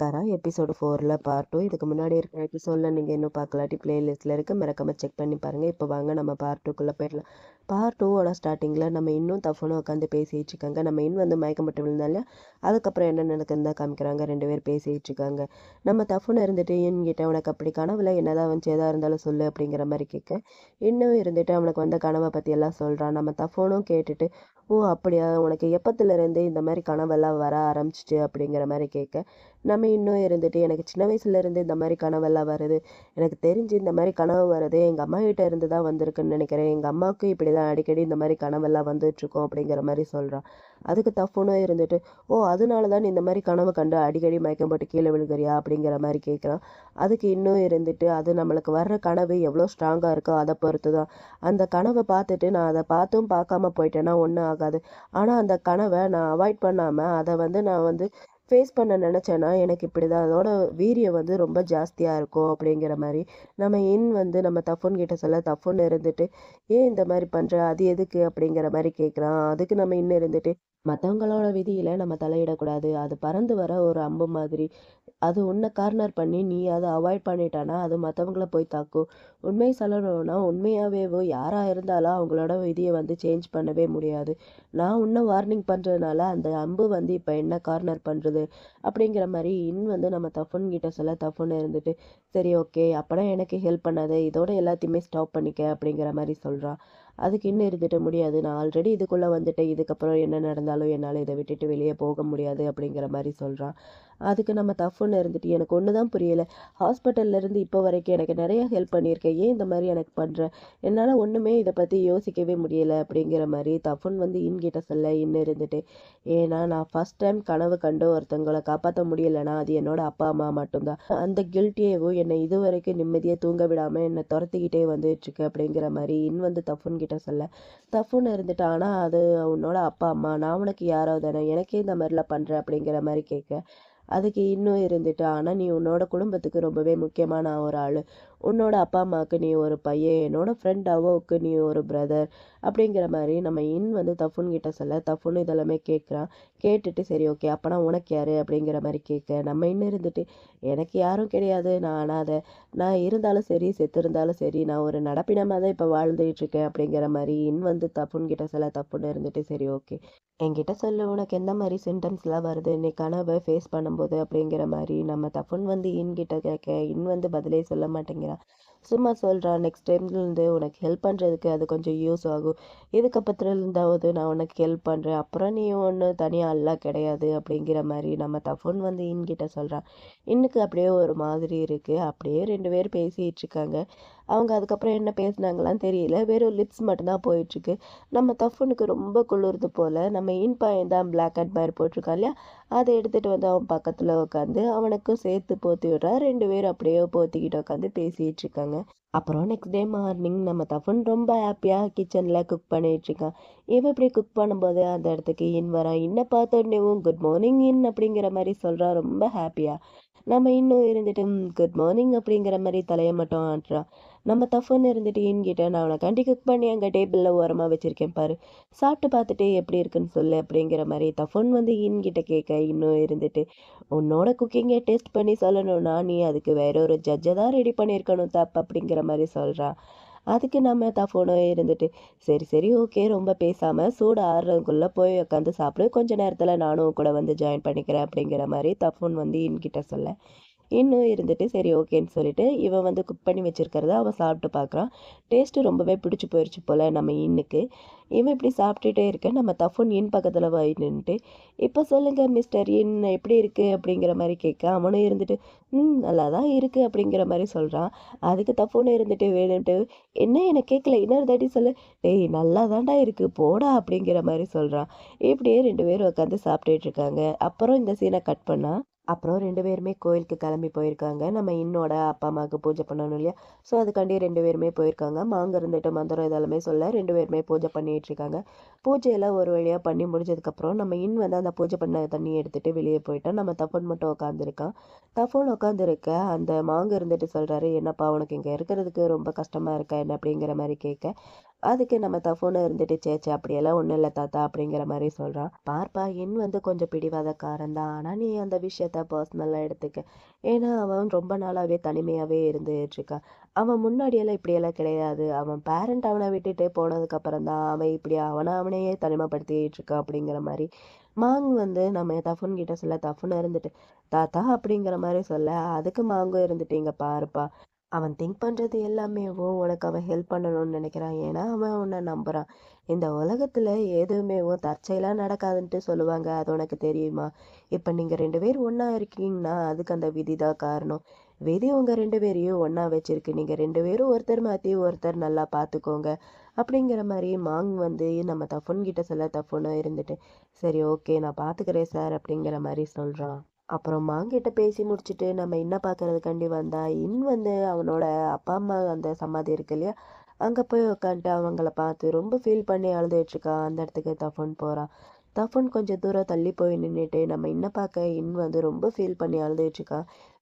தரா episode ஃபோரில் part two இதுக்கு முன்னாடி இருக்கிற எபிசோடில் நீங்கள் இன்னும் பார்க்கலாட்டி பிளேலிஸ்ட்டில் இருக்க. மறக்காமல் செக் பண்ணி பாருங்கள் இப்போ வாங்க நம்ம பார்ட் டூக்குள்ளே போயிடலாம். பார்ட் டூவோட ஸ்டார்டிங்கில் நம்ம இன்னும் தஃபனும் உட்காந்து பேசிகிட்டு இருக்காங்க. நம்ம இன்னும் வந்து மயக்கம் மட்டும் விழுந்தாலும் அதுக்கப்புறம் என்ன நடக்குதுன்னு தான் காமிக்கிறாங்க. ரெண்டு பேர் பேசிகிட்டு இருக்காங்க. நம்ம தஃபுன்னு இருந்துட்டு என்கிட்ட உனக்கு அப்படி கனவுல? என்னதான் வந்து எதாக இருந்தாலும் சொல்லு அப்படிங்கிற மாதிரி கேட்க இன்னும் இருந்துட்டு அவனுக்கு வந்த கனவை பற்றி எல்லாம் சொல்கிறான் நம்ம தஃபோனும் கேட்டுட்டு ஓ அப்படியா? உனக்கு எப்பத்துலேருந்து இந்த மாதிரி கனவெல்லாம் வர ஆரம்பிச்சிச்சு அப்படிங்கிற மாதிரி கேட்க நம்ம இன்னும் இருந்துட்டு எனக்கு சின்ன வயசுலேருந்து இந்த மாதிரி கனவெல்லாம் வருது. எனக்கு தெரிஞ்சு இந்த மாதிரி கனவு வருது. எங்கள் அம்மா கிட்ட இருந்து தான் வந்திருக்குன்னு நினைக்கிறேன். எங்கள் அம்மாவுக்கு இப்படி தான் அடிக்கடி இந்த மாதிரி கனவெல்லாம் வந்துட்டுருக்கோம் அப்படிங்கிற மாதிரி சொல்கிறான் அதுக்கு தப்புனும் இருந்துட்டு ஓ அதனால தான் இந்த மாதிரி கனவு கண்டு அடிக்கடி மயக்கம் போட்டு கீழே விழுகிறியா? அப்படிங்கிற மாதிரி கேட்குறான் அதுக்கு இன்னும் இருந்துட்டு அது நம்மளுக்கு வர்ற கனவு எவ்வளோ ஸ்ட்ராங்காக இருக்கோ அதை பொறுத்து தான் அந்த கனவை பார்த்துட்டு நான் அதை பார்த்தும் பார்க்காம போயிட்டேன்னா ஒன்றும் ஆகாது. ஆனால் அந்த கனவை நான் அவாய்ட் பண்ணாமல் அதை வந்து நான் வந்து ஃபேஸ் பண்ண நினச்சேன்னா எனக்கு இப்படி தான் அதோட வீரியம் வந்து ரொம்ப ஜாஸ்தியாக இருக்கும் அப்படிங்கிற மாதிரி. நம்ம இன் வந்து நம்ம தஃபோன் கிட்ட சொல்ல தஃபோன் இருந்துட்டு ஏன் இந்த மாதிரி பண்ணுற அது எதுக்கு? அப்படிங்கிற மாதிரி கேட்குறான் அதுக்கு நம்ம இன்னும் இருந்துட்டு மற்றவங்களோட விதியில் நம்ம தலையிடக்கூடாது. அது பறந்து வர ஒரு அம்பு மாதிரி. அது உன்னை கார்னர் பண்ணி நீ அதை அவாய்ட் பண்ணிட்டானா அது மற்றவங்கள போய் தாக்கும். உண்மை சொல்லணும்னா உண்மையாகவே யாராக இருந்தாலும் அவங்களோட விதியை வந்து சேஞ்ச் பண்ணவே முடியாது. நான் உன்னை வார்னிங் பண்ணுறதுனால அந்த அம்பு வந்து இப்போ என்ன கார்னர் பண்ணுறது அப்படிங்கிற மாதிரி இன் வந்து நம்ம தஃபுன் கிட்ட சொல்ல தஃபுன்னு இருந்துட்டு சரி ஓகே அப்போனா எனக்கு ஹெல்ப் பண்ணாதே. இதோட எல்லாத்தையுமே ஸ்டாப் பண்ணிக்க அப்படிங்கிற மாதிரி சொல்கிறான் அதுக்கு இன்னும் இருந்துட்டு முடியாது. நான் ஆல்ரெடி இதுக்குள்ளே வந்துட்டேன். இதுக்கப்புறம் என்ன நடந்தாலும் என்னால் இதை விட்டுட்டு வெளியே போக முடியாது அப்படிங்கிற மாதிரி சொல்கிறான் அதுக்கு நம்ம தஃப்னு இருந்துட்டு எனக்கு ஒன்று தான் புரியலை ஹாஸ்பிட்டல்லேருந்து இப்போ வரைக்கும் எனக்கு நிறைய ஹெல்ப் பண்ணியிருக்கேன். ஏன் இந்த மாதிரி எனக்கு பண்ணுற என்னால் ஒன்றுமே இதை பற்றி யோசிக்கவே முடியலை அப்படிங்கிற மாதிரி தஃபுன் வந்து இன்கிட்ட சொல்ல இன்னும் இருந்துட்டு. ஏன்னா நான் ஃபஸ்ட் டைம் கனவு கண்டு ஒருத்தவங்களை காப்பாற்ற முடியலைன்னா அது என்னோட அப்பா அம்மா மட்டும்தான். அந்த கில்ட்டியேவோ என்னை இது வரைக்கும் நிம்மதியாக தூங்க விடாமல் என்னை துரத்திக்கிட்டே வந்துட்டுருக்கு அப்படிங்கிற மாதிரி இன் வந்து தஃபுன் கிட்ட சொல்ல. தஃபுன்னு இருந்துட்டு ஆனால் அது உன்னோட அப்பா அம்மா நான் உனக்கு யாரோ தானே எனக்கே இந்த மாதிரிலாம் பண்ணுற அப்படிங்கிற மாதிரி கேட்க. அதுக்கு இன்னும் இருந்துட்டு ஆனால் நீ உன்னோட குடும்பத்துக்கு ரொம்பவே முக்கியமான ஒரு ஆள். உன்னோட அப்பா அம்மாவுக்கு நீ ஒரு பையன் என்னோட ஃப்ரெண்ட் அவோவுக்கு நீ ஒரு பிரதர் அப்படிங்கிற மாதிரி நம்ம இன் வந்து தஃபுன் கிட்ட சொல்ல தஃபுன்னு இதெல்லாமே கேட்குறான் கேட்டுட்டு சரி ஓகே அப்போனா உனக்கு யார் அப்படிங்கிற மாதிரி கேட்க நம்ம இன்னும் இருந்துட்டு எனக்கு யாரும் கிடையாது. நான் அனாதை நான் இருந்தாலும் சரி செத்து இருந்தாலும் சரி நான் ஒரு நடப்பினமாக தான் இப்போ வாழ்ந்துட்டு இருக்கேன் அப்படிங்கிற மாதிரி இன் வந்து தப்புன்னு கிட்ட சொல்ல தப்புன்னு இருந்துட்டு சரி ஓகே என்கிட்ட சொல்லு உனக்கு எந்த மாதிரி சிம்டம்ஸ்லாம் வருது? நீ கனவை ஃபேஸ் பண்ணும்போது அப்படிங்கிற மாதிரி நம்ம தப்புன்னு வந்து இன்கிட்ட கேட்க இன் வந்து பதிலே சொல்ல மாட்டேங்கிறான் சும்மா சொல்கிறான் நெக்ஸ்ட் டைம்லேருந்து உனக்கு ஹெல்ப் பண்ணுறதுக்கு அது கொஞ்சம் யூஸ் ஆகும். இதுக்கப்புறத்துலேருந்தாவது நான் உனக்கு ஹெல்ப் பண்ணுறேன் அப்புறம் நீ ஒன்று தனியாக எல்லாம் கிடையாது அப்படிங்கிற மாதிரி நம்ம தஃபோன் வந்து இன்கிட்ட சொல்கிறான் இன்னுக்கு அப்படியே ஒரு மாதிரி இருக்குது அப்படியே ரெண்டு பேர் பேசிகிட்டு இருக்காங்க. அவங்க அதுக்கப்புறம் என்ன பேசுனாங்களாம் தெரியல. வெறும் லிப்ஸ் மட்டும்தான் போயிட்டுருக்கு. நம்ம தஃபனுக்கு ரொம்ப குளிர்ந்து போல். நம்ம இன் பையன் தான் பிளாக் அண்ட் பயர் போட்டிருக்கான் இல்லையா? அதை எடுத்துகிட்டு வந்து அவன் பக்கத்தில் உட்காந்து அவனுக்கும் சேர்த்து போத்தி விட்றா. ரெண்டு பேரும் அப்படியே போத்திக்கிட்டு உட்காந்து பேசிகிட்டு இருக்காங்க. стороны அப்புறம் நெக்ஸ்ட் டே மார்னிங் நம்ம தஃபன் ரொம்ப ஹாப்பியாக கிச்சனில் குக் பண்ணிகிட்ருக்கான் இவன் இப்படி குக் பண்ணும்போது அந்த இடத்துக்கு இன் வரான். இன்னை பார்த்தோன்னேவும் குட் மார்னிங் இன் அப்படிங்கிற மாதிரி சொல்கிறான் ரொம்ப ஹாப்பியாக நம்ம இன்னும் இருந்துட்டு குட் மார்னிங் அப்படிங்கிற மாதிரி தலையை மட்டும் ஆட்டுறான் நம்ம தஃபன் இருந்துட்டு இன்கிட்ட நான் அவனை கண்டி குக் பண்ணி அங்கே டேபிளில் ஓரமாக வச்சுருக்கேன் பாரு. சாப்பிட்டு பார்த்துட்டு எப்படி இருக்குன்னு சொல்லு அப்படிங்கிற மாதிரி தஃபன் வந்து இன்கிட்ட கேட்க இன்னும் இருந்துட்டு உன்னோட குக்கிங்கை டேஸ்ட் பண்ணி சொல்லணும்னா நீ அதுக்கு வேற ஒரு ஜட்ஜை தான் ரெடி பண்ணியிருக்கணும் தப்பு அப்படிங்கிற மாதிரி சொல்கிறான் அதுக்கு நம்ம தஃபோனோ இருந்துட்டு சரி சரி ஓகே ரொம்ப பேசாமல் சூடு ஆறுறதுக்குள்ளே போய் உட்காந்து சாப்பிடு. கொஞ்ச நேரத்தில் நானும் கூட வந்து ஜாயின் பண்ணிக்கிறேன் அப்படிங்கிற மாதிரி தஃபோன் வந்து இன்கிட்ட சொல்ல. இன்னும் இருந்துட்டு சரி ஓகேன்னு சொல்லிட்டு இவன் வந்து குக் பண்ணி வச்சுருக்கிறத அவன் சாப்பிட்டு பார்க்குறான் டேஸ்ட்டு ரொம்பவே பிடிச்சி போயிடுச்சு போல் நம்ம இன்னுக்கு. இவன் இப்படி சாப்பிட்டுட்டே இருக்க நம்ம தஃபுன் இன் பக்கத்தில் போய் நின்றுட்டு இப்போ சொல்லுங்கள் மிஸ்டர் இன் எப்படி இருக்குது அப்படிங்கிற மாதிரி கேட்க அவனும் இருந்துட்டு ம் நல்லா தான் இருக்குது அப்படிங்கிற மாதிரி சொல்கிறான் அதுக்கு தஃபுன்னு இருந்துட்டு வேணும்ட்டு என்ன எனக்கு கேட்கல இன்னொரு தாட்டி சொல்லு. டேய் நல்லா தாண்டா இருக்குது போடா அப்படிங்கிற மாதிரி சொல்கிறான் இப்படியே ரெண்டு பேரும் உட்காந்து சாப்பிட்டுட்டு இருக்காங்க. அப்புறம் இந்த சீனை கட் பண்ணால் அப்புறம் ரெண்டு பேருமே கோயிலுக்கு கிளம்பி போயிருக்காங்க. நம்ம இன்னோட அப்பா அம்மாவுக்கு பூஜை பண்ணணும் இல்லையா? ஸோ அதுக்காண்டி ரெண்டு பேருமே போயிருக்காங்க. மாங்க இருந்துட்டு மந்திரம் இதெல்லாமே சொல்ல ரெண்டு பேருமே பூஜை பண்ணிட்டு இருக்காங்க. பூஜையெல்லாம் ஒரு வழியாக பண்ணி முடிஞ்சதுக்கப்புறம் நம்ம இன் வந்து அந்த பூஜை பண்ண தண்ணி எடுத்துகிட்டு வெளியே போயிட்டோம் நம்ம தஃபோன் மட்டும் உட்காந்துருக்கான் தஃபோன் உட்காந்துருக்க அந்த மாங்க இருந்துட்டு சொல்கிறாரு என்னப்பா உனக்கு இங்கே இருக்கிறதுக்கு ரொம்ப கஷ்டமாக இருக்கா? என்ன? அப்படிங்கிற மாதிரி கேட்க. அதுக்கு நம்ம தஃபோன்னு இருந்துட்டு சேச்சே அப்படியெல்லாம் ஒன்றும் இல்லை தாத்தா அப்படிங்கிற மாதிரி சொல்கிறான் பார்ப்பா என் வந்து கொஞ்சம் பிடிவாதக்காரன் தான். ஆனால் நீ அந்த விஷயத்த பர்சனலாக எடுத்துக்க. ஏன்னா அவன் ரொம்ப நாளாகவே தனிமையாகவே இருந்துட்டுருக்கான் அவன் முன்னாடியெல்லாம் இப்படியெல்லாம் கிடையாது. அவன் பேரண்ட் அவனை விட்டுட்டு போனதுக்கப்புறம் தான் அவன் இப்படி அவனை அவனையே தனிமைப்படுத்திக்கிட்டு இருக்கான் அப்படிங்கிற மாதிரி. மாங் வந்து நம்ம தஃபுன் கிட்ட சொல்ல தஃபுன்னு இருந்துட்டு தாத்தா அப்படிங்கிற மாதிரி சொல்ல அதுக்கு மாங்கும் இருந்துட்டு இங்கே பாருப்பா. அவன் திங்க் பண்ணுறது எல்லாமே ஓ உனக்கு அவன் ஹெல்ப் பண்ணணும்னு நினைக்கிறான். ஏன்னா அவன் உன்னை நம்புகிறான் இந்த உலகத்தில் எதுவுமே ஓ தற்செயலாக நடக்காதுன்ட்டு சொல்லுவாங்க. அது உனக்கு தெரியுமா? இப்போ நீங்கள் ரெண்டு பேர் ஒன்றா இருக்கீங்கன்னா அதுக்கு அந்த விதி தான் காரணம். விதி உங்கள் ரெண்டு பேரையும் ஒன்றா வச்சுருக்கு. நீங்கள் ரெண்டு பேரும் ஒருத்தர் மாற்றி ஒருத்தர் நல்லா பார்த்துக்கோங்க அப்படிங்கிற மாதிரி மாங் வந்து நம்ம தஃபுன் கிட்ட சொல்ல தஃபுன்னு இருந்துட்டு சரி ஓகே நான் பார்த்துக்கிறேன் சார் அப்படிங்கிற மாதிரி சொல்கிறான் அப்புறம் மாங்கிட்ட பேசி முடிச்சுட்டு நம்ம என்ன பார்க்கறதுக்காண்டி வந்தா இன் வந்து அவனோட அப்பா அம்மா அந்த சமாதி இருக்கு இல்லையா? அங்கே போய் உட்காந்துட்டு அவங்கள பார்த்து ரொம்ப ஃபீல் பண்ணி அழுதுகிட்ருக்கான் அந்த இடத்துக்கு தஃபன் போகிறான் தஃபன் கொஞ்சம் தூரம் தள்ளி போய் நின்றுட்டு நம்ம இன்ன பார்க்க இன் வந்து ரொம்ப ஃபீல் பண்ணி அழுதுட்டு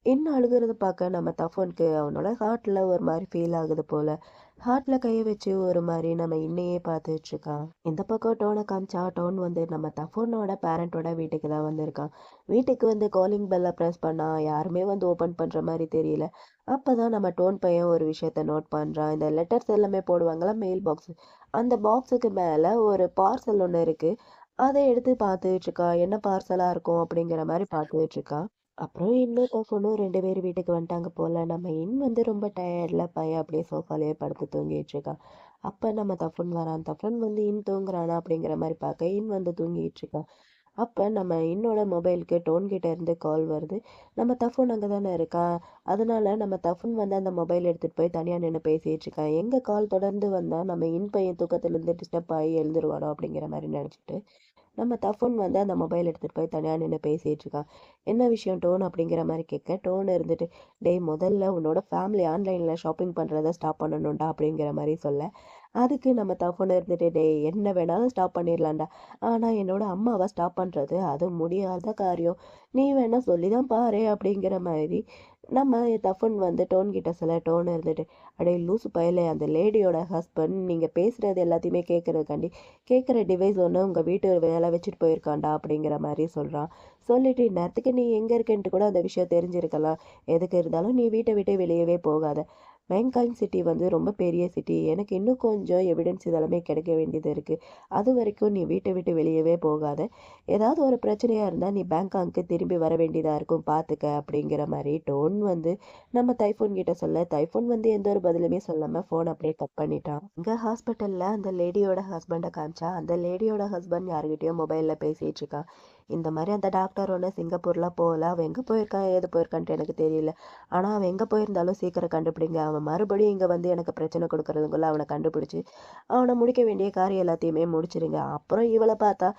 இன்னும் இன் அழுகிறத பார்க்க நம்ம தஃபோனுக்கு அவனோட ஹார்ட்டில் ஒரு மாதிரி ஃபீல் ஆகுது போல. ஹார்ட்டில் கையை வச்சு ஒரு மாதிரி நம்ம இன்னையே பார்த்துட்ருக்கான் இந்த பக்கம் டோனை காமிச்சா டோன் வந்து நம்ம தஃபோனோட பேரண்ட்டோட வீட்டுக்கு தான் வந்திருக்கான். வீட்டுக்கு வந்து காலிங் பெல்லை ப்ரெஸ் பண்ணா யாருமே வந்து ஓப்பன் பண்ணுற மாதிரி தெரியல. அப்பதான் நம்ம டோன் பையன் ஒரு விஷயத்த நோட் பண்ணுறான் இந்த லெட்டர்ஸ் எல்லாமே போடுவாங்களா மெயில் பாக்ஸ் அந்த பாக்ஸுக்கு மேலே ஒரு பார்சல் ஒன்று இருக்கு. அதை எடுத்து பார்த்துட்டு இருக்கா என்ன பார்சலா இருக்கும் அப்படிங்கிற மாதிரி பார்த்துட்டு இருக்கா அப்புறம் இன்னும் தஃபனும் ரெண்டு பேர் வீட்டுக்கு வந்துட்டாங்க போல. நம்ம இன் வந்து ரொம்ப டயர்டில் பையன் அப்படியே சோஃபாலேயே படுத்து தூங்கிட்டு இருக்கா. அப்போ நம்ம தஃபன் வரான். தஃபன் வந்து இன் தூங்குறானா அப்படிங்கிற மாதிரி பார்க்க. இன் வந்து தூங்கிட்டு இருக்கா. அப்போ நம்ம இன்னோட மொபைலுக்கு டோன் கிட்ட இருந்து கால் வருது. நம்ம தஃபன் அங்கே தானே இருக்கா? அதனால நம்ம தஃபன் வந்து அந்த மொபைல் எடுத்துகிட்டு போய் தனியாக நின்று பேசிகிட்டு இருக்கான் எங்கள் கால் தொடர்ந்து வந்தால் நம்ம இன் பையன் தூக்கத்துலேருந்து டிஸ்டர்ப் ஆகி எழுந்துருவானோ அப்படிங்கிற மாதிரி நினச்சிட்டு நம்ம தஃபுன் வந்து அந்த மொபைல் எடுத்துகிட்டு போய் தனியாக நின்று பேசிகிட்டு இருக்கான் என்ன விஷயம் டோன் அப்படிங்கிற மாதிரி கேட்க டோன் இருந்துட்டு டேய் முதல்ல உன்னோட ஃபேமிலி ஆன்லைனில் ஷாப்பிங் பண்ணுறத ஸ்டாப் பண்ணணும்டா அப்படிங்கிற மாதிரி சொல்ல. அதுக்கு நம்ம தஃபுன் இருந்துட்டு டேய் என்ன வேணாலும் ஸ்டாப் பண்ணிடலாம்டா ஆனால் என்னோட அம்மாவை ஸ்டாப் பண்ணுறது அது முடியாத காரியம். நீ வேணால் சொல்லி தான் பாரு அப்படிங்கிற மாதிரி நம்ம தஃபன் வந்து டோன் கிட்ட சில டோன் இருந்துட்டு அடே லூசு பயலே அந்த லேடியோட ஹஸ்பண்ட் நீங்கள் பேசுகிறது எல்லாத்தையுமே கேட்குறதுக்காண்டி கேட்குற டிவைஸ் ஒன்று உங்கள் வீட்டு வேலை வச்சுட்டு போயிருக்காண்டா அப்படிங்கிற மாதிரி சொல்கிறான் சொல்லிட்டு நேரத்துக்கு நீ எங்கே இருக்கேன்ட்டு கூட அந்த விஷயம் தெரிஞ்சிருக்கலாம். எதுக்கு இருந்தாலும் நீ வீட்டை விட்டு வெளியவே போகாத. பேங்காங் சிட்டி வந்து ரொம்ப பெரிய சிட்டி எனக்கு இன்னும் கொஞ்சம் எவிடன்ஸ் இதெல்லாமே கிடைக்க வேண்டியது இருக்குது அது வரைக்கும் நீ வீட்டை விட்டு வெளியவே போகாத. ஏதாவது ஒரு பிரச்சனையாக இருந்தால் நீ பேங்காங்க்கு திரும்பி வர வேண்டியதாக இருக்கும். பார்த்துக்க அப்படிங்கிற மாதிரி டோன் வந்து நம்ம தைஃபோன் கிட்ட சொல்ல. தைஃபோன் வந்து எந்த ஒரு பதிலுமே சொல்லாமல் ஃபோன் அப்படியே கட் பண்ணிட்டான். இங்கே ஹாஸ்பிட்டலில் அந்த லேடியோட ஹஸ்பண்டை காமிச்சா அந்த லேடியோட ஹஸ்பண்ட் யாருக்கிட்டேயும் மொபைலில் பேசிகிட்டு இருக்கான். இந்த மாதிரி அந்த டாக்டர் ஒன்று சிங்கப்பூரில் போகல. அவன் எங்கே போயிருக்கான்? ஏது போயிருக்கான்ட்டு எனக்கு தெரியல. ஆனால் அவன் எங்கே போயிருந்தாலும் சீக்கிரம் கண்டுபிடிங்க. அவன் மறுபடியும் இங்கே வந்து எனக்கு பிரச்சனை கொடுக்கறதுக்குள்ள அவனை கண்டுபிடிச்சி அவனை முடிக்க வேண்டிய காரியம் எல்லாத்தையுமே முடிச்சிருங்க. அப்புறம் இவளை பார்த்தா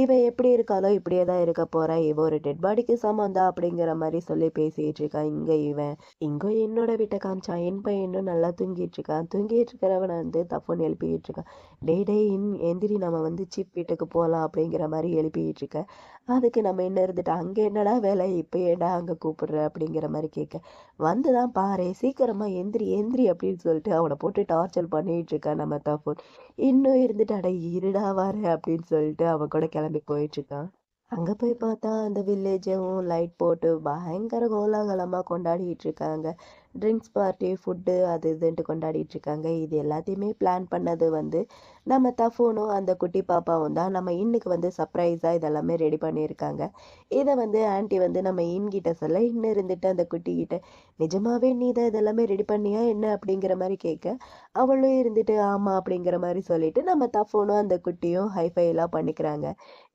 இவன் எப்படி இருக்காளோ இப்படியே தான் இருக்க போகிறா இவ ஒரு டெட் பாடிக்கு சமம் தான் அப்படிங்கிற மாதிரி சொல்லி பேசிகிட்டு இருக்கான் இங்கே இவன். இங்கே என்னோட வீட்டை காமிச்சான் என் பையன் நல்லா தூங்கிட்டு இருக்கான். தூங்கிட்டு இருக்கிறவனை வந்து தப்புன்னு எழுப்பிக்கிட்டு இருக்கான். டே டே இன் எந்திரி நம்ம வந்து சீப் வீட்டுக்கு போகலாம் அப்படிங்கிற மாதிரி எழுப்பிக்கிட்டு இருக்க. அதுக்கு நம்ம என்ன இருந்துட்டு? அங்கே என்னடா வேலை? இப்போ ஏடா அங்கே கூப்பிடுற அப்படிங்கிற மாதிரி கேட்க. வந்து தான் பாரு சீக்கிரமாக எந்திரி எந்திரி அப்படின்னு சொல்லிட்டு அவனை போட்டு டார்ச்சர் பண்ணிட்டு இருக்கான் நம்ம தப்போன் இன்னும் இருந்துட்டு அட இருடா வாரு அப்படின்னு சொல்லிட்டு அவன் கூட கிளம்பி போயிட்டு இருக்கான் அங்க போய் பார்த்தா அந்த வில்லேஜும் லைட் போட்டு பயங்கர கோலாகலமாக கொண்டாடிட்டு இருக்காங்க ட்ரிங்க்ஸ் பார்ட்டி ஃபுட்டு அது இதுன்ட்டு கொண்டாடிட்டு இருக்காங்க இது எல்லாத்தையுமே பிளான் பண்ணது வந்து நம்ம தஃபோனும் அந்த குட்டி பாப்பாவும் தான் நம்ம இன்னுக்கு வந்து சர்ப்ரைஸாக இதெல்லாமே ரெடி பண்ணியிருக்காங்க. இதை வந்து ஆண்டி வந்து நம்ம இன்கிட்ட சொல்ல இன்னும் இருந்துட்டு அந்த குட்டிக்கிட்ட நிஜமாவே நீ தான் இதெல்லாமே ரெடி பண்ணியா? என்ன? அப்படிங்கிற மாதிரி கேட்க அவளும் இருந்துட்டு ஆமாம் அப்படிங்கிற மாதிரி சொல்லிட்டு நம்ம தஃபோனும் அந்த குட்டியும் ஹைஃபைலாம் பண்ணிக்கிறாங்க.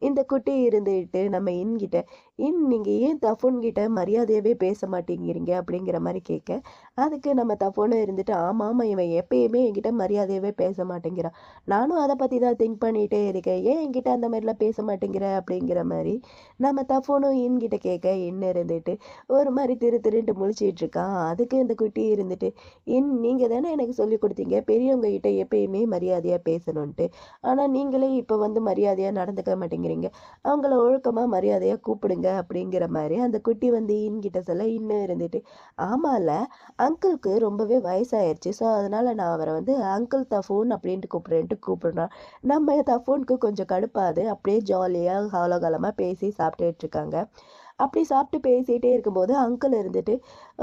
இந்த குட்டி இருந்துட்டு நம்ம இன்கிட்ட இன் நீங்கள் ஏன் தஃபோன் கிட்ட மரியாதையாகவே பேச மாட்டேங்கிறீங்க? அப்படிங்கிற மாதிரி கேட்க அதுக்கு நம்ம தஃபோனும் இருந்துட்டு ஆமாம் ஆமாம் இவன் எப்பயுமே என்கிட்ட மரியாதையாகவே பேச மாட்டேங்கிறான். நானும் அதை பற்றி தான் திங்க் பண்ணிகிட்டே இருக்கேன். ஏன் என்கிட்ட அந்த மாதிரிலாம் பேச மாட்டேங்கிற? அப்படிங்கிற மாதிரி நம்ம தஃபோனும் இன்கிட்ட கேட்க என்ன இருந்துட்டு ஒரு மாதிரி திரு திருன்ட்டு முழிச்சிட்டு இருக்கான். அதுக்கு இந்த குட்டி இருந்துட்டு இன் நீங்கள் தானே எனக்கு சொல்லி கொடுத்தீங்க? பெரியவங்க கிட்ட எப்பயுமே மரியாதையாக பேசணுன்ட்டு ஆனால் நீங்களே இப்போ வந்து மரியாதையாக நடந்துக்க மாட்டேங்கிறீங்க. அவங்கள ஒழுக்கமாக மரியாதையாக கூப்பிடுங்க. அப்படிங்கிற மாதிரி அந்த குட்டி வந்து இன்கிட்ட சொல்ல இன்னும் இருந்துட்டு ஆமால அங்கிளுக்கு ரொம்பவே வயசாயிருச்சு. ஸோ அதனால் நான் அவரை வந்து அங்கிள் தஃபோன் அப்படின்ட்டு கூப்பிட்றேன்ட்டு கூப்பிடுறான் நம்ம தஃபோனுக்கு கொஞ்சம் கடுப்பாது. அப்படியே ஜாலியாக காலகாலமாக பேசி சாப்பிட்டுட்டு இருக்காங்க. அப்படி சாப்பிட்டு பேசிகிட்டே இருக்கும்போது அங்கிள் இருந்துட்டு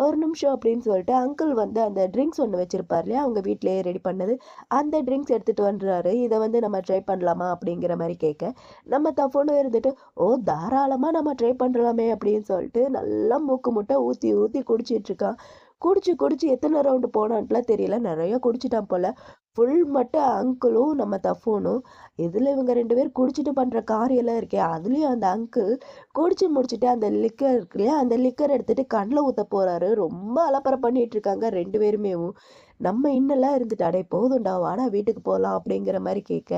ஒரு நிமிஷம் அப்படின்னு சொல்லிட்டு அங்கிள் வந்து அந்த ட்ரிங்க்ஸ் ஒன்று வச்சுருப்பார் இல்லையா? அவங்க வீட்டிலேயே ரெடி பண்ணது. அந்த ட்ரிங்க்ஸ் எடுத்துகிட்டு வந்துறாரு இதை வந்து நம்ம ட்ரை பண்ணலாமா? அப்படிங்கிற மாதிரி கேட்க நம்ம தஃபோனும் இருந்துட்டு ஓ தாராளமாக நம்ம ட்ரை பண்ணலாமே அப்படின்னு சொல்லிட்டு நல்லா மூக்கு முட்டை ஊற்றி ஊற்றி குடிச்சிட்டு இருக்கான். குடிச்சு குடிச்சு எத்தனை ரவுண்டு போனான்ட்டுலாம் தெரியல. நிறைய குடிச்சிட்டான் போல. ஃபுல் மட்டும் அங்கிளும் நம்ம தஃபோனும் இதில் இவங்க ரெண்டு பேர் குடிச்சிட்டு பண்ணுற காரியெல்லாம் இருக்கே அதுலேயும் அந்த அங்கிள் குடிச்சு முடிச்சுட்டு அந்த லிக்கர் இருக்கு இல்லையா அந்த லிக்கர் எடுத்துகிட்டு கண்ணில் ஊற்ற போகிறாரு ரொம்ப அலப்பறை பண்ணிட்டு இருக்காங்க ரெண்டு பேருமேவும். நம்ம இன்னெல்லாம் இருந்துட்டு அடே போதும்டா வாடா வீட்டுக்கு போகலாம் அப்படிங்கிற மாதிரி கேட்க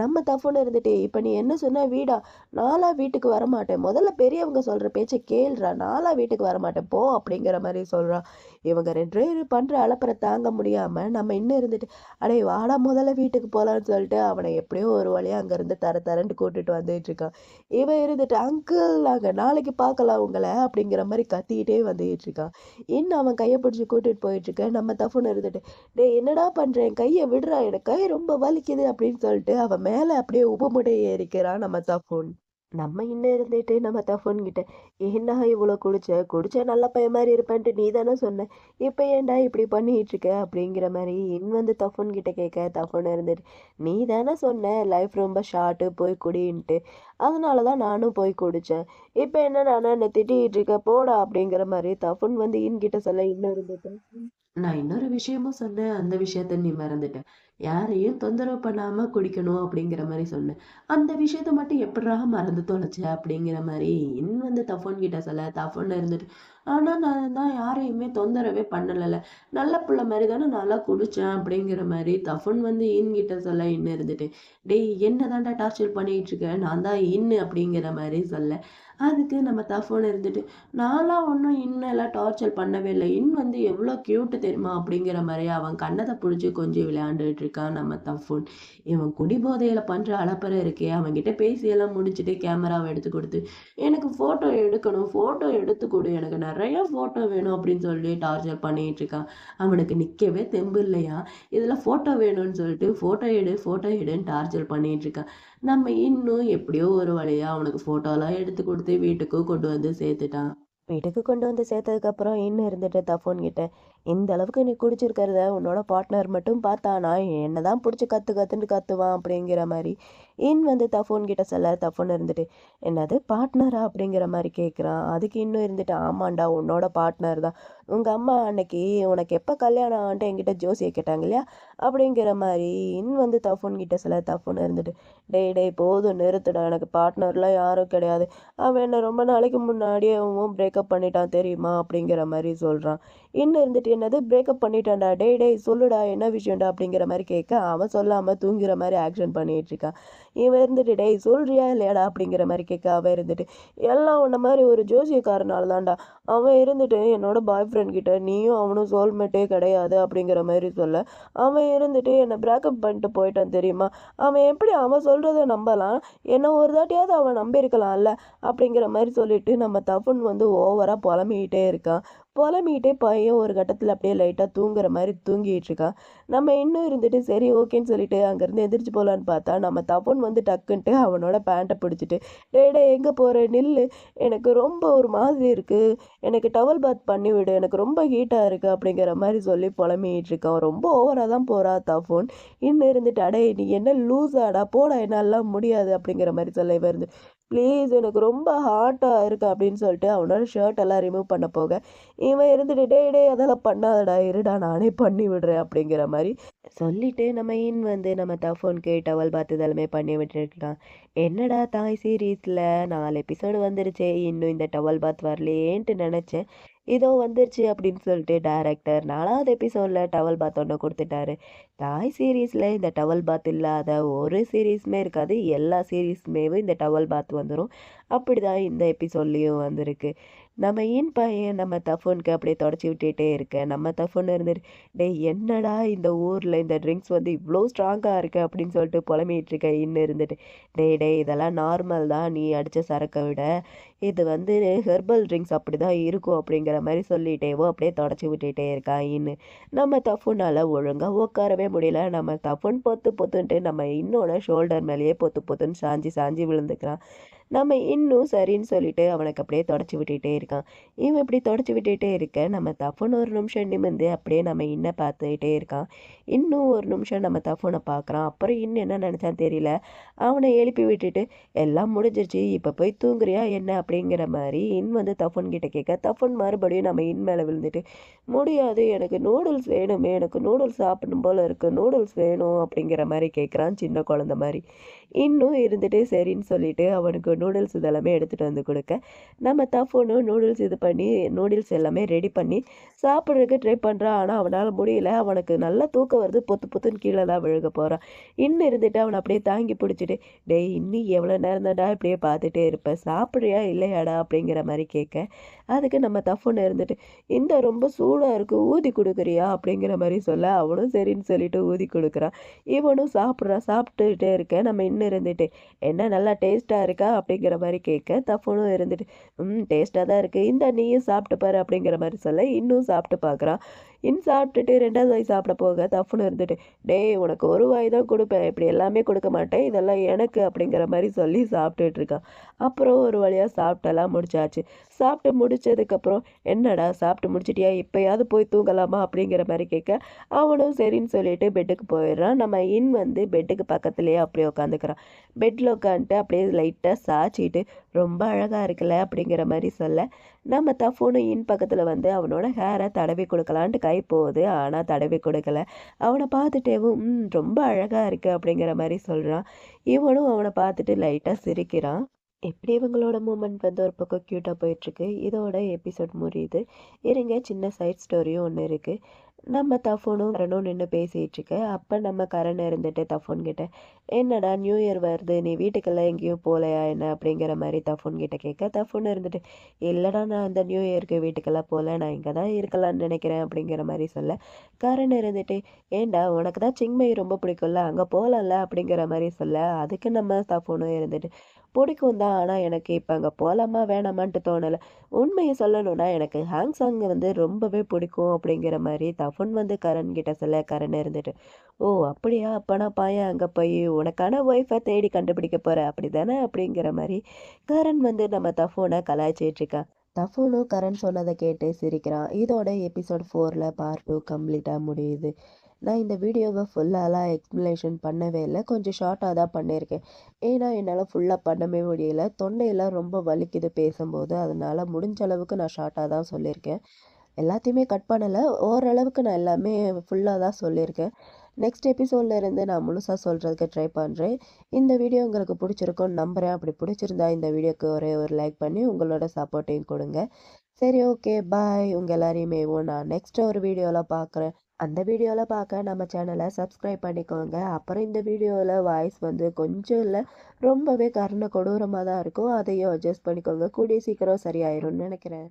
நம்ம தப்புன்னு இருந்துட்டு இப்போ நீ என்ன சொன்ன வீடா? நாளா வீட்டுக்கு வரமாட்டேன். முதல்ல பெரியவங்க சொல்கிற பேச்சை கேள்றா. நாளா வீட்டுக்கு வரமாட்டேன். போ அப்படிங்கிற மாதிரி சொல்கிறான் இவங்க ரெண்டு பேரும் பண்ணுற அலப்பறை தாங்க முடியாமல் நம்ம இன்னும் இருந்துட்டு அடே வாடா முதல்ல வீட்டுக்கு போகலான்னு சொல்லிட்டு அவனை எப்படியோ ஒரு வழியாக அங்கேருந்து தர தரன்ட்டு கூட்டிட்டு வந்துட்டு இருக்கான். இவன் இருந்துட்டு அங்கிள் நாங்கள் நாளைக்கு பார்க்கலாம் உங்களை அப்படிங்கிற மாதிரி கத்திக்கிட்டே வந்துகிட்டு இருக்கான். இன்னும் அவன் கையை பிடிச்சி கூட்டிகிட்டு போயிட்டுருக்கேன் நம்ம தப்புன்னு இருந்துட்டு டே என்னடா பண்ணுறேன் கையை விடுறா எனக்கு கை ரொம்ப வலிக்குது அப்படின்னு சொல்லிட்டு அவன் மேலே அப்படியே உபமுடைய ஏறிக்கிறான் நம்ம தஃபோன் நம்ம இன்னும் இருந்துட்டு நம்ம தஃபோன் கிட்ட என்ன இவ்வளோ குடிச்ச குடிச்ச நல்ல பையன் மாதிரி இருப்பேன்ட்டு நீ தானே சொன்ன? இப்போ ஏன்டா இப்படி பண்ணிட்டு இருக்க? அப்படிங்கிற மாதிரி இன் வந்து தஃபோன் கிட்ட கேட்க தஃபோன் இருந்துட்டு நீ தானே சொன்ன லைஃப் ரொம்ப ஷார்ட்டு போய் குடின்ட்டு. அதனால தான் நானும் போய் குடித்தேன் இப்போ என்ன நானும் என்னை திட்டிகிட்டு இருக்க? போடா. அப்படிங்கிற மாதிரி தஃபோன் வந்து இன்கிட்ட சொல்ல இன்னும் இருந்துட்டு. நான் இன்னொரு விஷயமும் சொன்னேன். அந்த விஷயத்த நீ மறந்துட்ட. யாரையும் தொந்தரவு பண்ணாம குடிக்கணும் அப்படிங்கிற மாதிரி சொன்னேன். அந்த விஷயத்த மட்டும் எப்படிரா மறந்து தொலைச்ச அப்படிங்கிற மாதிரி இன் வந்து தஃபோன் கிட்ட சொல்ல தஃபோன் இருந்துட்டு. ஆனா நான் தான் யாரையுமே தொந்தரவே பண்ணலைல்ல. நல்ல பிள்ளை மாதிரி தானே நல்லா குடிச்சேன் அப்படிங்கிற மாதிரி தஃபோன் வந்து இன் கிட்ட சொல்ல இன்னும் இருந்துட்டு. டேய் என்ன தாண்டா டார்ச்சர் பண்ணிட்டு இருக்க? நான் தான் இன்னு அப்படிங்கிற மாதிரி சொல்ல. அதுக்கு நம்ம தஃபோன் இருந்துட்டு நான்லாம் ஒன்றும் இன்னும் எல்லாம் டார்ச்சர் பண்ணவே இல்லை. இன் வந்து எவ்வளோ க்யூட்டு தெரியுமா அப்படிங்கிற மாதிரி அவன் கண்ணத்தை பிடிச்சி கொஞ்சம் விளையாண்டுட்டு இருக்கான் நம்ம தஃபோன். இவன் குடிபோதையில் பண்ணுற அளப்பறை இருக்கே அவன்கிட்ட பேசியெல்லாம் முடிச்சுட்டு கேமராவை எடுத்து கொடுத்து எனக்கு ஃபோட்டோ எடுக்கணும் ஃபோட்டோ எடுத்து கொடு எனக்கு நிறைய ஃபோட்டோ வேணும் அப்படின்னு சொல்லி டார்ச்சர் பண்ணிட்டு இருக்கான். அவனுக்கு நிற்கவே தெம்பு இல்லையா? இதில் ஃபோட்டோ வேணும்னு சொல்லிட்டு ஃபோட்டோ எடு ஃபோட்டோ எடுன்னு டார்ச்சர் பண்ணிட்டு இருக்கான். நம்ம இன்னும் எப்படியோ ஒரு வழியா அவனுக்கு ஃபோட்டோலாம் எடுத்து கொடுத்து வீட்டுக்கு கொண்டு வந்து சேர்த்துட்டான். வீட்டுக்கு கொண்டு வந்து சேர்த்ததுக்கப்புறம் இன்னும் இருந்துட்டு தஃபோன் கிட்ட இந்த அளவுக்கு நீ குடிச்சிருக்கிறத உன்னோட பார்ட்னர் மட்டும் பார்த்தானா என்ன தான் பிடிச்சி கற்று கற்றுன்னு கத்துவான் அப்படிங்கிற மாதிரி. இன் வந்து தஃபோன் கிட்ட சொல்ல தஃபோன் இருந்துட்டு என்னது பார்ட்னரா அப்படிங்கிற மாதிரி கேட்குறான் அதுக்கு இன்னும் இருந்துட்டு ஆமாண்டா உன்னோட பார்ட்னர் தான். உங்கள் அம்மா அன்னைக்கு உனக்கு எப்போ கல்யாணம் ஆன்ட்டு என்கிட்ட ஜோசியை கேட்டாங்க இல்லையா? அப்படிங்கிற மாதிரி இன் வந்து தஃபோன் கிட்ட சொல்ல தஃபோன் இருந்துட்டு டேய் டே போதும் நிறுத்துடா எனக்கு பார்ட்னர்லாம் யாரும் கிடையாது. அவன் என்ன ரொம்ப நாளைக்கு முன்னாடியே அவன் பிரேக்கப் பண்ணிட்டான் தெரியுமா? அப்படிங்கிற மாதிரி சொல்கிறான் இன்னும் இருந்துட்டு என்னது? பிரேக்கப் பண்ணிட்டேன்டா. டேய் டே சொல்லுடா என்ன விஷயம்டா? அப்படிங்கிற மாதிரி கேட்க அவன் சொல்லாமல் தூங்குற மாதிரி ஆக்ஷன் பண்ணிகிட்டு இருக்கான் இவன் இருந்துட்டு டேய் சொல்கிறியா இல்லையாடா? அப்படிங்கிற மாதிரி கேட்க அவன் இருந்துட்டு எல்லாம் உன்ன மாதிரி ஒரு ஜோசியக்காரனால தான்டா அவன் இருந்துட்டு என்னோட பாய் ஃப்ரெண்ட் கிட்ட நீயும் அவனும் சோல்மேட்டே கிடையாது. அப்படிங்கிற மாதிரி சொல்ல அவன் இருந்துட்டு என்னை பிரேக்கப் பண்ணிட்டு போயிட்டான் தெரியுமா? அவன் எப்படி அவன் சொல்கிறத நம்பலாம்? என்ன ஒரு தாட்டியாவது அவன் நம்பியிருக்கலாம்ல? அப்படிங்கிற மாதிரி சொல்லிட்டு நம்ம தப்புன் வந்து ஓவராக புலம்பிக்கிட்டே இருக்கான். புலம்பிக்கிட்டே பையன் ஒரு கட்டத்தில் அப்படியே லைட்டாக தூங்குற மாதிரி தூங்கிட்டு இருக்கான் நம்ம இன்னும் இருந்துட்டு சரி ஓகேன்னு சொல்லிட்டு அங்கேருந்து எந்திரிச்சு போகலான்னு பார்த்தா நம்ம தப்புன்னு வந்து டக்குன்ட்டு அவனோட பேண்ட்டை பிடிச்சிட்டு டேடே எங்கே போகிற நில்லு. எனக்கு ரொம்ப ஒரு மாதிரி இருக்குது எனக்கு டவல் பாத் பண்ணி விடு. எனக்கு ரொம்ப ஹீட்டாக இருக்குது அப்படிங்கிற மாதிரி சொல்லி புலம்பிக்கிட்டு இருக்கான். ரொம்ப ஓவராக தான் போகிறா தஃபோன் இன்னும் இருந்துட்டு அடே நீ என்ன லூஸாடா போடா என்னாலாம் முடியாது. அப்படிங்கிற மாதிரி சொல்ல இவர் இருந்து ப்ளீஸ் எனக்கு ரொம்ப ஹாட்டாக இருக்கு அப்படின்னு சொல்லிட்டு அவனோட ஷர்ட் எல்லாம் ரிமூவ் பண்ண போக இவன் இருந்துட்டு டே டே அதெல்லாம் பண்ணாதடா இருடா நானே பண்ணி விடுறேன் அப்படிங்கிற மாதிரி சொல்லிட்டு நம்ம இன் வந்து நம்ம தஃபோனுக்கு டவல் பாத் இதெல்லாமே பண்ணி விட்டுருக்கலாம் என்னடா தாய் சீரீஸில் நாலு எபிசோடு வந்துருச்சே இன்னும் இந்த டவல் பாத் வரலையேன்ட்டு நினச்சேன். இதோ வந்துருச்சு அப்படின்னு சொல்லிட்டு டேரக்டர் நாலாவது எபிசோடில் டவல் பாத் ஒன்று கொடுத்துட்டாரு. தாய் சீரீஸில் இந்த டவல் பாத் இல்லாத ஒரு சீரீஸுமே இருக்காது. எல்லா சீரீஸுமே இந்த டவல் பாத் வந்துடும் அப்படி தான் இந்த எபிசோட்லேயும் வந்திருக்கு. நம்ம ஏன் பையன் நம்ம தஃபோனுக்கு அப்படியே தொடச்சி விட்டுட்டே இருக்கேன் நம்ம தஃபோன் இருந்துட்டு டேய் என்னடா இந்த ஊரில் இந்த ட்ரிங்க்ஸ் வந்து இவ்வளோ ஸ்ட்ராங்காக இருக்குது அப்படின்னு சொல்லிட்டு புலம்பிட்டு இருக்க இன்னு இருந்துட்டு டேய் டே இதெல்லாம் நார்மல் தான் நீ அடித்த சரக்கை விட. இது வந்து ஹெர்பல் ட்ரிங்க்ஸ் அப்படி தான் இருக்கும். அப்படிங்கிற மாதிரி சொல்லிட்டேவோ அப்படியே தொடச்சி விட்டுட்டே இருக்கான் இன்னு. நம்ம தஃபோனால் ஒழுங்காக உட்காரவே முடியல. நம்ம தஃபோன் பொத்து பொத்துன்ட்டு நம்ம இன்னொன்று ஷோல்டர் மேலேயே பொத்து பொத்துன்னு சாஞ்சி சாஞ்சி விழுந்துக்கிறான். நம்ம இன்னும் சரின்னு சொல்லிட்டு அவனுக்கு அப்படியே தொடச்சி விட்டுட்டே இருக்கான். இவன் இப்படி தொடச்சி விட்டுட்டே இருக்க நம்ம தஃபன் ஒரு நிமிஷம் நிமிந்து அப்படியே நம்ம இன்ன பார்த்துக்கிட்டே இருக்கான். இன்னும் ஒரு நிமிஷம் நம்ம தஃபனை பார்க்குறான். அப்புறம் இன்னும் என்ன நினச்சான்னு தெரியல. அவனை எழுப்பி விட்டுட்டு எல்லாம் முடிஞ்சிருச்சு இப்போ போய் தூங்குறியா என்ன? அப்படிங்கிற மாதிரி இன் வந்து தஃபன் கிட்ட கேட்க தஃபன் மறுபடியும் நம்ம இன் மேலே விழுந்துட்டு முடியாது எனக்கு நூடுல்ஸ் வேணுமே எனக்கு நூடுல்ஸ் சாப்பிடணும் போல் இருக்குது நூடுல்ஸ் வேணும் அப்படிங்கிற மாதிரி கேட்குறான் சின்ன குழந்த மாதிரி. இன்னும் இருந்துட்டு சரின்னு சொல்லிட்டு அவனுக்கு நூடுல்ஸ் இதெல்லாமே எடுத்துகிட்டு வந்து கொடுக்க. நம்ம தஃபோனும் நூடுல்ஸ் இது பண்ணி நூடுல்ஸ் எல்லாமே ரெடி பண்ணி சாப்பிட்றதுக்கு ட்ரை பண்ணுறான் ஆனால் அவனால் முடியல. அவனுக்கு நல்லா தூக்கம் வருது. பொத்து பொத்துன்னு கீழே தான் விழுக போகிறான் இன்னும் இருந்துட்டு அவனை அப்படியே தாங்கி பிடிச்சிட்டு டேய் இன்னும் எவ்வளோ நேரம் தான்டா இப்படியே பார்த்துட்டே இருப்பேன் சாப்பிட்றியா? இல்லையாடா? அப்படிங்கிற மாதிரி கேட்க. அதுக்கு நம்ம தஃபோன் இருந்துட்டு இந்த ரொம்ப சூடாக இருக்குது ஊதி கொடுக்குறியா? அப்படிங்கிற மாதிரி சொல்ல அவனும் சரின்னு சொல்லிட்டு ஊதி கொடுக்குறான். இவனும் சாப்பிட்றான். சாப்பிட்டுட்டே இருக்க. நம்ம இன்னும் இருந்துட்டு என்ன நல்லா டேஸ்ட்டாக இருக்கா? அப்படிங்கிற மாதிரி கேட்க தஃபோனும் இருந்துட்டு ம் டேஸ்ட்டாக தான் இருக்குது இந்த நீயும் சாப்பிட்டு பாரு அப்படிங்கிற மாதிரி சொல்ல இன்னும் சாப்பிட்டு பார்க்குறான் இன் சாப்பிட்டுட்டு ரெண்டாவது வாய் சாப்பிட போக தப்புன்னு இருந்துட்டு டேய் உனக்கு ஒரு வாய் தான் கொடுப்பேன். இப்படி எல்லாமே கொடுக்க மாட்டேன். இதெல்லாம் எனக்கு அப்படிங்கிற மாதிரி சொல்லி சாப்பிட்டுட்டு இருக்கான் அப்புறம் ஒரு வழியாக சாப்பிட்டெல்லாம் முடிச்சாச்சு. சாப்பிட்டு முடிச்சதுக்கப்புறம் என்னடா சாப்பிட்டு முடிச்சிட்டியா? இப்போயாவது போய் தூங்கலாமா? அப்படிங்கிற மாதிரி கேட்க அவனும் சரின்னு சொல்லிட்டு பெட்டுக்கு போயிடுறான். நம்ம இன் வந்து பெட்டுக்கு பக்கத்துலேயே அப்படியே உட்காந்துக்கிறான் பெட்டில் உட்காந்துட்டு அப்படியே லைட்டாக சாய்ச்சிட்டு ரொம்ப அழகாக இருக்குல்ல? அப்படிங்கிற மாதிரி சொல்ல நம்ம தஃபோனு இன் பக்கத்தில் வந்து அவனோட ஹேரை தடவி கொடுக்கலான்ட்டு கை போகுது. ஆனால் தடவி கொடுக்கல. அவனை பார்த்துட்டேவும் ம் ரொம்ப அழகாக இருக்குது அப்படிங்கிற மாதிரி சொல்கிறான் இவனும் அவனை பார்த்துட்டு லைட்டாக சிரிக்கிறான். எப்படி இவங்களோட மூமெண்ட் வந்து ஒரு பக்கம் க்யூட்டாக போயிட்டுருக்கு இதோட எபிசோட் முடியுது. இருங்க சின்ன சைட் ஸ்டோரியும் ஒன்று இருக்குது நம்ம தஃபோனும் கரணும் நின்று பேசிகிட்டு இருக்க. அப்போ நம்ம கரண் இருந்துட்டு தஃபோன் கிட்ட என்னடா நியூ இயர் வருது. நீ வீட்டுக்கெல்லாம் எங்கேயும் போகலையா என்ன? அப்படிங்கிற மாதிரி தஃபோன் கிட்ட கேட்க தஃபோன் இருந்துட்டு இல்லைடா நான் அந்த நியூ இயருக்கு வீட்டுக்கெல்லாம் போகல நான் இங்கே தான் இருக்கலாம்னு நினைக்கிறேன். அப்படிங்கிற மாதிரி சொல்ல கரண் இருந்துட்டு ஏண்டா உனக்கு தான் சிங்மை ரொம்ப பிடிக்கும்ல? அங்கே போகலாம்ல அப்படிங்கிற மாதிரி சொல்ல அதுக்கு நம்ம தஃபோனும் இருந்துட்டு பிடிக்கும் தான். ஆனால் எனக்கு இப்போ அங்கே போகலாமா வேணாமான்ட்டு தோணலை. உண்மையை சொல்லணும்னா எனக்கு ஹேங் சாங் வந்து ரொம்பவே பிடிக்கும் அப்படிங்கிற மாதிரி தஃபன் வந்து கரண் கிட்ட சொல்ல கரண் இருந்துட்டு ஓ அப்படியா? அப்பனா பாயன் அங்கே போய் உனக்கான ஒய்ஃபை தேடி கண்டுபிடிக்க போகிற அப்படி தானே அப்படிங்கிற மாதிரி கரண் வந்து நம்ம தஃபோனை கலாய்ச்சிட்ருக்கான் தஃபோனும் கரண் சொன்னதை கேட்டு சிரிக்கிறான். இதோட எபிசோட் ஃபோரில் பார்ட் டூ கம்ப்ளீட்டாக முடியுது. நான் இந்த வீடியோவை ஃபுல்லாலாம் எக்ஸ்ப்ளனேஷன் பண்ணவே இல்லை. கொஞ்சம் ஷார்ட்டாக தான் பண்ணியிருக்கேன். ஏன்னா என்னால் ஃபுல்லாக பண்ணவே முடியல. தொண்டையெல்லாம் ரொம்ப வலிக்குது பேசும்போது. அதனால் முடிஞ்ச அளவுக்கு நான் ஷார்ட்டாக தான் சொல்லியிருக்கேன். எல்லாத்தையுமே கட் பண்ணலை. ஓரளவுக்கு நான் எல்லாமே ஃபுல்லாக தான் சொல்லியிருக்கேன். நெக்ஸ்ட் எபிசோடில் இருந்து நான் முழுசாக சொல்கிறதுக்கு ட்ரை பண்ணுறேன் இந்த வீடியோ உங்களுக்கு பிடிச்சிருக்கும்னு நம்புகிறேன் அப்படி பிடிச்சிருந்தா இந்த வீடியோக்கு ஒரே ஒரு லைக் பண்ணி உங்களோட சப்போர்ட்டையும் கொடுங்க. சரி ஓகே பாய் உங்கள் எல்லாரையுமே நான் நெக்ஸ்ட் ஒரு வீடியோவில் பார்க்குறேன் அந்த வீடியோவில் பார்க்க நம்ம சேனலை சப்ஸ்கிரைப் பண்ணிக்கோங்க. அப்புறம் இந்த வீடியோவில் வாய்ஸ் வந்து கொஞ்சம் இல்லை ரொம்பவே கருணை கொடூரமாக தான் இருக்கும். அதையும் அட்ஜஸ்ட் பண்ணிக்கோங்க. கூடிய சீக்கிரம் சரியாயிரும்னு நினைக்கிறேன்.